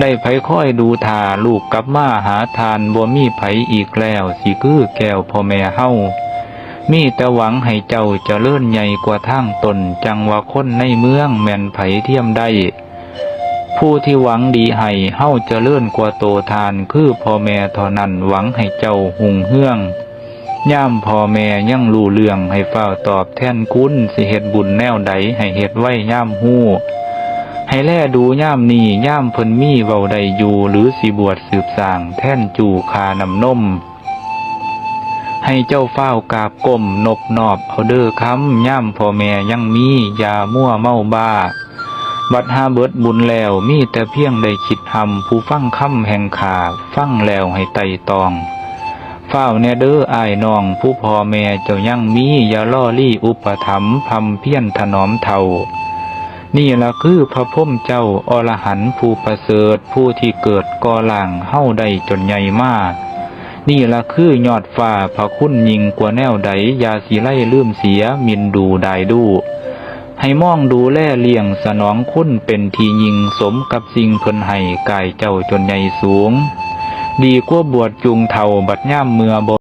ได้ไผค่อยดูทาลูกกลับมาหาทานบ่มีไผอีกแล้ว สิคือแก้วพ่อแม่เฮามีแต่หวังให้เจ้าจเจริญใหญ่กว่าทางตนจังว่าคนในเมืองแม่นไผเทียมได้ ผู้ที่หวังดีให้เฮาจเจริญกว่าโตทานคือพ่อแม่เท่านั้นหวังให้เจ้าหุงเฮืองย่ามพ่อแม่ยังรู้เรื่องให้เฝ้าตอบแทนคุณสิเฮ็ดบุญแนวใดให้เฮ็ดไว้ย่ามฮู้ ให้แลดูย่ามนี้ย่ามเพิ่นมีเว้าใดอยู่หรือสิบวชสืบสางแท่นจูคานำนม ให้เจ้าเฝ้ากาบก้มนบนอบเอาเด้อคำย่ามพ่อแม่ยังมียามั่วเมาบ้า บัดหาเบิดบุญแล้วมีแต่เพียงได้คิดทำผู้ฟังคำแห่งขาฟังแล้วให้ไต่ตองเฝ้าแนเด้ออายน้องผู้พ่อแม่เจ้ายังมีอย่าล่อลี่อุปถัมภ์พำเพียรถนอมเท่า นี่ละคือพระพุทธเจ้าอรหันต์ผู้ประเสริฐผู้ที่เกิดก่อล่างเฮ้าได้จนใหญ่มาก นี่ละคือยอดฟ้าพระคุณยิงกว่าแนวใดยาสีไล่ลืมเสียมินดูได้ดู ให้มองดูแลเลี้ยงสนองคุณเป็นทียิงสมกับสิ่งเพิ่นให้กายเจ้าจนใหญ่สูง ดีกว่าบวชจุงเท่าบัดย่ามเมือบ่